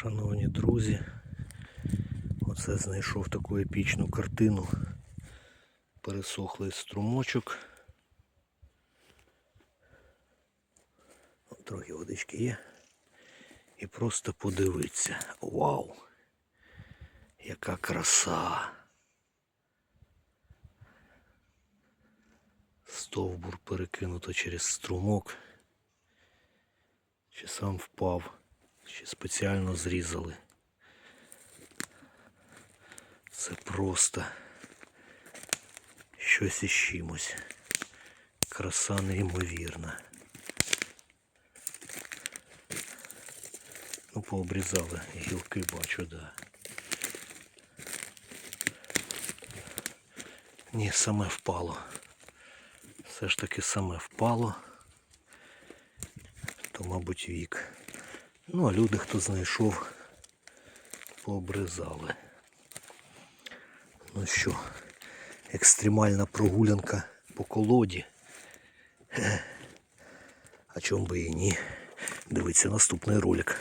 Шановні друзі, оце знайшов таку епічну картину. Пересохлий струмочок. Трохи водички є. І просто подивитися. Вау! Яка краса! Стовбур перекинуто через струмок. Чи сам впав, чи спеціально зрізали. Це просто щось із чимось. Краса неймовірна. Ну, пообрізали гілки, бачу, да. Ні, саме впало. Все ж таки саме впало. То, мабуть, вік. Ну, а люди, хто знайшов, пообрізали. Ну що, екстремальна прогулянка по колоді. А чом би і ні. Дивіться наступний ролик.